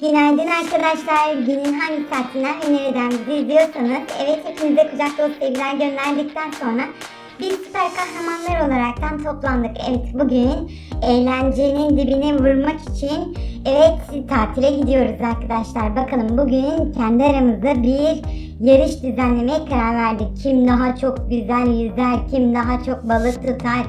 Günaydın arkadaşlar. Günün hangi saatinden ve nereden bizi izliyorsanız evet hepinize kucak dolu sevgiler gönderdikten sonra biz süper kahramanlar olaraktan toplandık. Evet bugün eğlencenin dibine vurmak için evet tatile gidiyoruz arkadaşlar. Bakalım bugün kendi aramızda bir yarış düzenlemeye karar verdik. Kim daha çok güzel yüzer, kim daha çok balık tutar,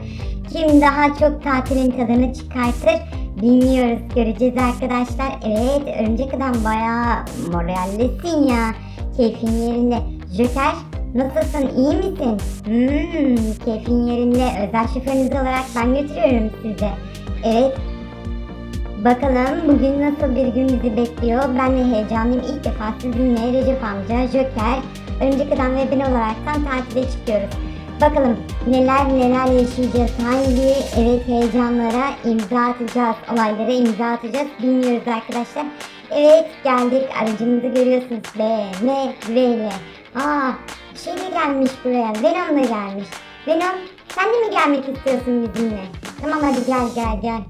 kim daha çok tatilin tadını çıkartır bilmiyoruz. Göreceğiz arkadaşlar. Evet örümcek adam bayağı morallisin ya. Keyfin yerinde. Joker nasılsın iyi misin? Hmm, keyfin yerinde. Özel şoförünüz olarak ben götürüyorum sizi. Evet Bakalım bugün nasıl bir gün bizi bekliyor. Ben de heyecanlıyım. İlk defa sizinle Recep amca, Joker, Örümcek Adam ve ben olaraktan tatile çıkıyoruz. Bakalım neler neler yaşayacağız. Hangi evet heyecanlara imza atacağız. Olaylara imza atacağız. Bilmiyoruz arkadaşlar. Evet geldik. Aracımızı görüyorsunuz. BMW ile. Aa şey de gelmiş buraya. Venom da gelmiş. Venom sen de mi gelmek istiyorsun bizimle? Tamam hadi gel gel gel.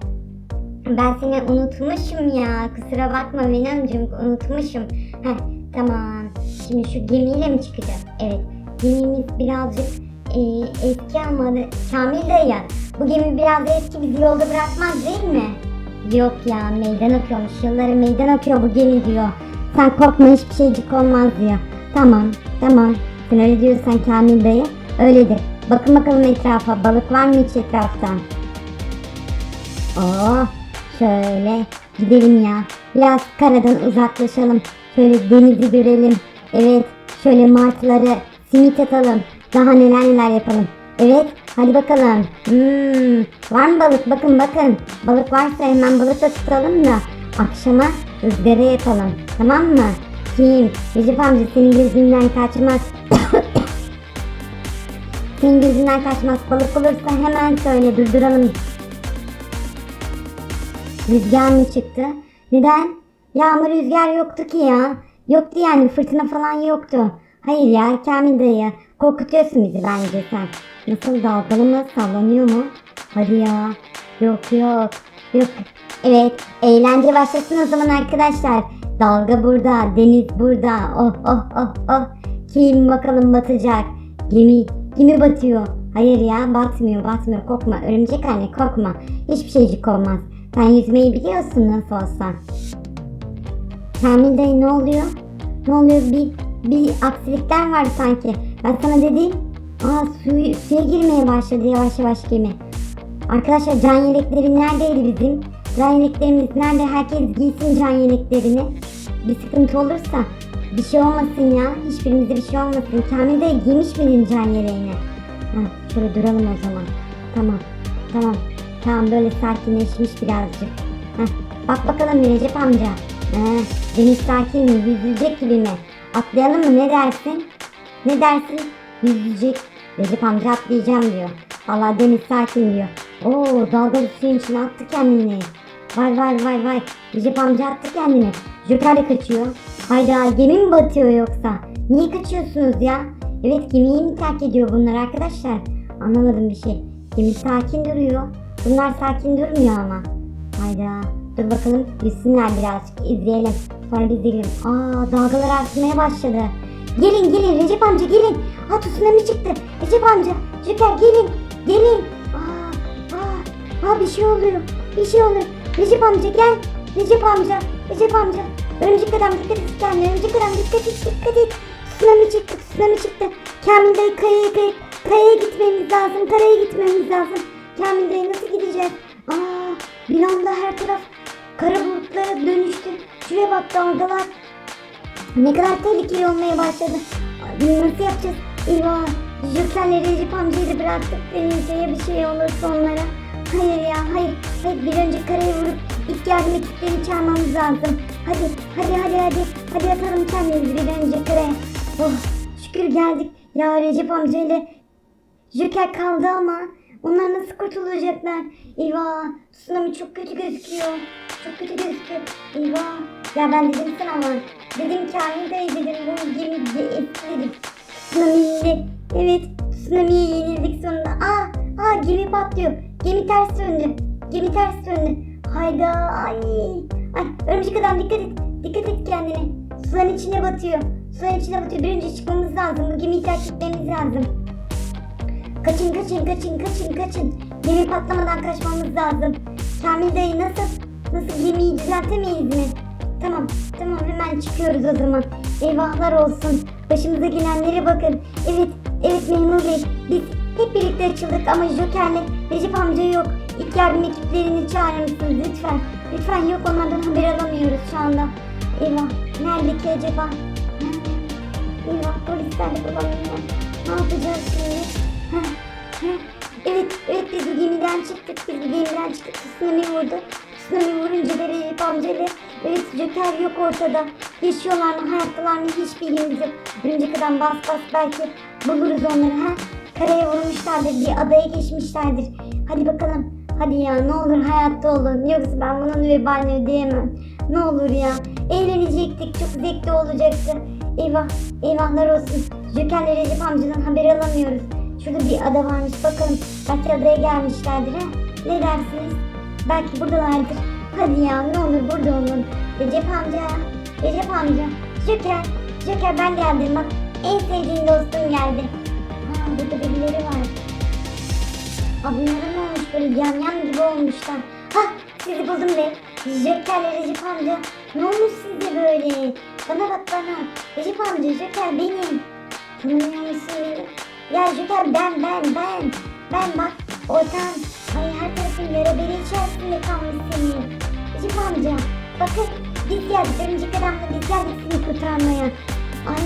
Ben seni unutmuşum ya. Kusura bakma Venom'cum unutmuşum. Heh tamam. Şimdi şu gemiyle mi çıkacağız? Evet. Gemimiz birazcık e, eski ama Kamil dayı. Bu gemi biraz eski bizi yolda bırakmaz değil mi? Yok ya meydan okuyormuş. Yılları meydan okuyor bu gemi diyor. Sen korkma hiçbir şeycik olmaz diyor. Tamam tamam. Sen öyle diyorsan Kamil dayı öyledir. Bakın bakalım etrafa balık var mı hiç etrafta? Oo, şöyle gidelim ya. Biraz karadan uzaklaşalım. Şöyle denizi görelim. Evet, şöyle martıları simit atalım. Daha neler neler yapalım. Evet, hadi bakalım. Hmm, var mı balık? Bakın bakın. Balık varsa hemen balık da tutalım da akşama ızgara yapalım. Tamam mı? Kim? Recep amca senin gözünden kaçmaz. senin gözünden kaçmaz. Balık olursa hemen söyle durduralım. Rüzgar mı çıktı? Neden? Yağmur rüzgar yoktu ki ya. Yoktu yani fırtına falan yoktu. Hayır ya Kamil dayı. Korkutuyorsun bizi bence sen. Nasıl dalgalı mı sallanıyor mu? Hadi ya. Yok yok. Yok. Evet eğlence başlasın o zaman arkadaşlar. Dalga burada, deniz burada. Oh oh oh oh. Kim bakalım batacak? Gemi, gemi batıyor. Hayır ya batmıyor batmıyor korkma. Örümcek anne korkma. Hiçbir şeycik olmaz. Sen yüzmeyi biliyorsun nasıl olsa. Kamil dayı ne oluyor? Ne oluyor? Bir, bir aksilikler var sanki. Ben sana dedim. Aa suyu, suya girmeye başladı yavaş yavaş gemi. Arkadaşlar can yelekleri neredeydi bizim? Can yeleklerimiz nerede? Herkes giysin can yeleklerini. Bir sıkıntı olursa bir şey olmasın ya. Hiçbirimize bir şey olmasın. Kamil dayı giymiş miydin can yeleğini? Ha, şöyle duralım o zaman. Tamam. Tamam. Tamam böyle sakinleşmiş birazcık. Heh, bak bakalım Recep amca. Heh, deniz sakin mi? Yüzülecek gibi mi? Atlayalım mı? Ne dersin? Ne dersin? Yüzülecek. Recep amca atlayacağım diyor. Vallahi deniz sakin diyor. Oo dalgalı suyun içine attı kendini. Vay vay vay vay. Recep amca attı kendini. Joker de kaçıyor. Hayda gemi mi batıyor yoksa? Niye kaçıyorsunuz ya? Evet gemiyi mi terk ediyor bunlar arkadaşlar? Anlamadım bir şey. Gemi sakin duruyor. Bunlar sakin durmuyor ama. Hayda. Dur bakalım yüzsünler birazcık izleyelim. Sonra biz de. Aa dalgalar artmaya başladı. Gelin gelin Recep amca gelin. Aa tsunami çıktı. Recep amca. Joker gelin. Gelin. Aa, aa, aa bir şey oluyor. Bir şey oluyor. Recep amca gel. Recep amca. Recep amca. Örümcek adam dikkat et kendine. Örümcek adam dikkat et dikkat et. Tsunami çıktı tsunami çıktı. Kamil dayı kayaya kayıp karaya gitmemiz lazım. Karaya gitmemiz lazım. Kamil dayı nasıl gideceğiz? Aa, bir anda her taraf bulutlara dönüştü. Şuraya bak dalgalar. Ne kadar tehlikeli olmaya başladı. Nasıl yapacağız? Eyvah. Joker'le Recep amcayı da bıraktık denize ya bir şey olursa onlara. Hayır ya hayır. Hayır bir önce karaya vurup ilk yardım ekiplerini çağırmamız lazım. Hadi hadi hadi hadi. Hadi atalım kendimizi bir önce karaya. Oh şükür geldik. Ya Recep amcayla Joker kaldı ama onlar nasıl kurtulacaklar? Eyvah tsunami çok kötü gözüküyor. Çok kötü gözüküyor. Eyvah. Ya ben dedim sana ama dedim ki aynı dayı dedim bu gemi etkiledik. Tsunami'yle evet tsunami'ye yenildik sonunda. Aa, aa gemi patlıyor. Gemi ters döndü. Gemi ters döndü. Hayda ay. Ay örümcek adam dikkat et. içine batıyor. Suların içine batıyor. Bir önce çıkmamız lazım. Bu gemiyi terk etmemiz lazım. Kaçın kaçın kaçın kaçın kaçın. Gemi patlamadan kaçmamız lazım. Kamil dayı nasıl? Nasıl gemiyi düzeltemeyiz mi? Tamam tamam hemen çıkıyoruz o zaman. Eyvahlar olsun. Başımıza gelenlere bakın. Evet evet memur bey. Biz hep birlikte açıldık ama Joker'le Recep amca yok. İlk yardım ekiplerini çağırır mısınız lütfen? Lütfen yok onlardan haber alamıyoruz şu anda. Eyvah nerede ki acaba? Eyvah polisler de bulamıyor. Ne yapacağız şimdi? Evet, evet biz gemiden çıktık. Biz bu gemiden çıktık. Tsunami vurdu. Tsunami vurunca da Recep amcalı. Evet Joker yok ortada. Yaşıyorlar mı, hayattalar mı hiç bilgimiz yok. Örümcek bas bas belki buluruz onları ha. Karaya vurmuşlardır, bir adaya geçmişlerdir. Hadi bakalım. Hadi ya ne olur hayatta olun. Yoksa ben bunun vebalini ödeyemem. Ne olur ya. Eğlenecektik. Çok zevkli olacaktı. Eyvah. Eyvahlar olsun. Joker'le Recep amcadan haber alamıyoruz. Şurada bir ada varmış. Bakalım. Belki adaya gelmişlerdir ha. Ne dersiniz? Belki buradalardır. Hadi ya ne olur burada olun. Recep amca. Recep amca. Joker. Joker ben geldim bak. En sevdiğin dostum geldi. Ha burada birileri var. Ne olmuş böyle yan yan gibi olmuşlar. Hah sizi buldum be. Joker'le Recep amca. Ne olmuş size böyle? Bana bak bana. Recep amca Joker benim. Tanımıyor musun beni? Ya Joker ben ben ben. Ben bak ortam. Ay her tarafın yara beri içerisinde kalmış senin. Recep amca bakın biz geldik. Örümcek adamla biz geldik seni kurtarmaya. Ay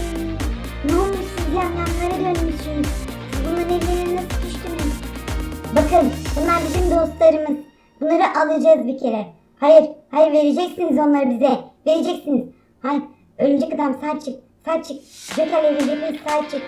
ne olmuş siz yan yanlara dönmüşsünüz. Siz bunların ellerine nasıl düştünüz? Bakın bunlar bizim dostlarımız. Bunları alacağız bir kere. Hayır, hayır vereceksiniz onları bize. Vereceksiniz. Hayır, örümcek adam sağ çık. Sağ çık. Joker'le vereceksiniz sağ çık.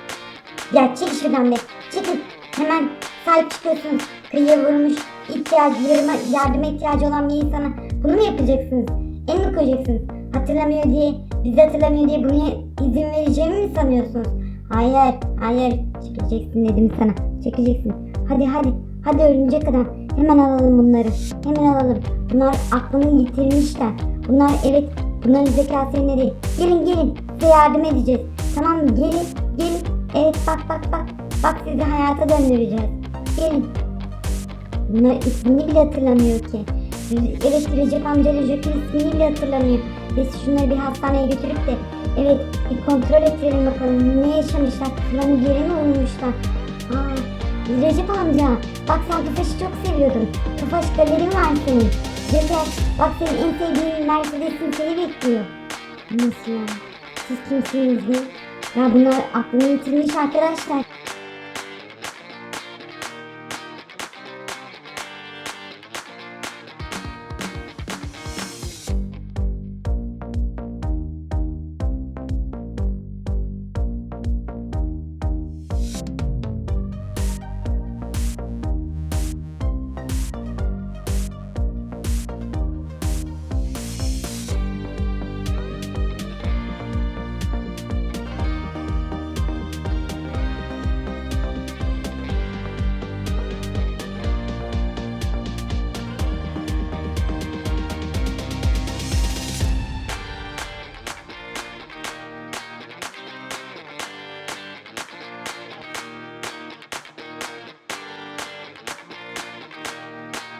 Ya çek şuradan be. Çekil. Hemen sahip çıkıyorsunuz. Kıyıya vurmuş ihtiyacı, yardıma, yardıma ihtiyacı olan bir insana bunu mu yapacaksınız? El mi koyacaksınız? Hatırlamıyor diye, bizi hatırlamıyor diye buna izin vereceğimi mi sanıyorsunuz? Hayır, hayır. Çekeceksin dedim sana. Çekeceksin. Hadi hadi. Hadi örümcek adam. Hemen alalım bunları. Hemen alalım. Bunlar aklını yitirmişler. Bunlar evet bunların zekası yerine değil. Gelin gelin size yardım edeceğiz. Tamam mı? Gelin gelin. Evet bak bak bak. Bak sizi hayata döndüreceğiz. Gelin. Bunlar ismini bile hatırlamıyor ki. Evet Recep amca Recep'in ismini bile hatırlamıyor. Biz şunları bir hastaneye götürüp de evet bir kontrol ettirelim bakalım. Ne yaşamışlar? Bir yere mi vurmuşlar? Aa, Recep amca bak sen Tofaş'ı çok seviyordun. Tofaş galerin var senin. Joker bak senin en sevdiğin Mercedes'in seni bekliyor. Nasıl ya? Siz kimsiniz mi? Ya bunlar aklını yitirmiş arkadaşlar.